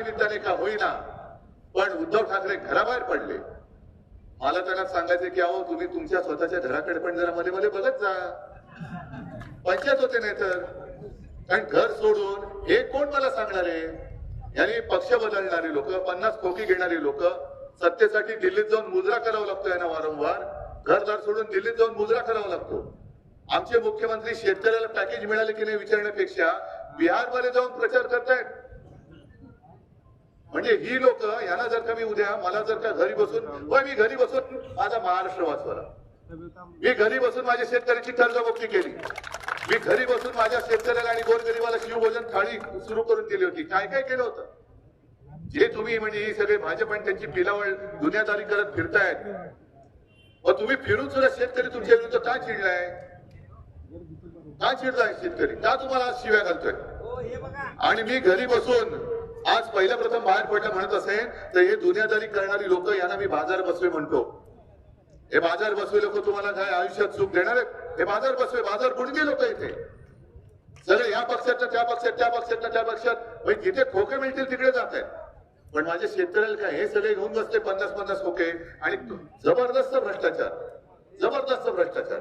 निमित्ताने का होईना पण उद्धव ठाकरे घराबाहेर पडले. मला त्यांना सांगायचे की अहो तुम्ही तुमच्या स्वतःच्या घराकडे पण जरा मध्ये मध्ये बघत जा. पंचायत होते नाही तर कारण घर सोडून हे कोण मला सांगणार? आहे यांनी पक्ष बदलणारी लोक पन्नास खोकी घेणारी लोक सत्तेसाठी दिल्लीत जाऊन मुजरा करावा लागतो यांना वारंवार. घरदार सोडून दिल्लीत जाऊन मुजरा करावा लागतो. आमचे मुख्यमंत्री शेतकऱ्याला पॅकेज मिळाले की नाही विचारण्यापेक्षा बिहारमध्ये जाऊन प्रचार करतायत. म्हणजे ही लोक यांना जर का मी उद्या मला जर का घरी बसून होय मी घरी बसून माझा महाराष्ट्र वाचवला. मी घरी बसून माझ्या शेतकऱ्याची कर्जमुक्ती केली. मी घरी बसून माझ्या शेतकऱ्याला आणि गोरगरीबाला शिवभोजन थाळी सुरू करून दिली होती. काय काय केलं होतं? जे तुम्ही म्हणजे ही सगळे भाजप आणि त्यांची पिलावळ दुनियादारी करत फिरतायत मग तुम्ही फिरून सुद्धा शेतकरी तुमच्या विरुद्ध का चिडलाय? का चिडलाय शेतकरी? का तुम्हाला आज शिव्या घालतोय? आणि मी घरी बसून आज पहिल्या प्रथम बाहेर पडलं म्हणत असेल तर हे दुनियादारी करणारी लोक यांना मी बाजार बसवे म्हणतो. हे बाजार बसवे लोक तुम्हाला काय आयुष्यात सुख देणार आहेत? हे बाजार बसवे बाजार गुडगे लोक इथे. सगळे या पक्षात त्या पक्षात त्या पक्षात त्या पक्षात. म्हणजे जिथे खोके मिळतील तिकडे जात आहेत. पण माझ्या शेतकऱ्याला काय हे सगळे घेऊन बसते पन्नास पन्नास खोके आणि जबरदस्त भ्रष्टाचार. जबरदस्त भ्रष्टाचार.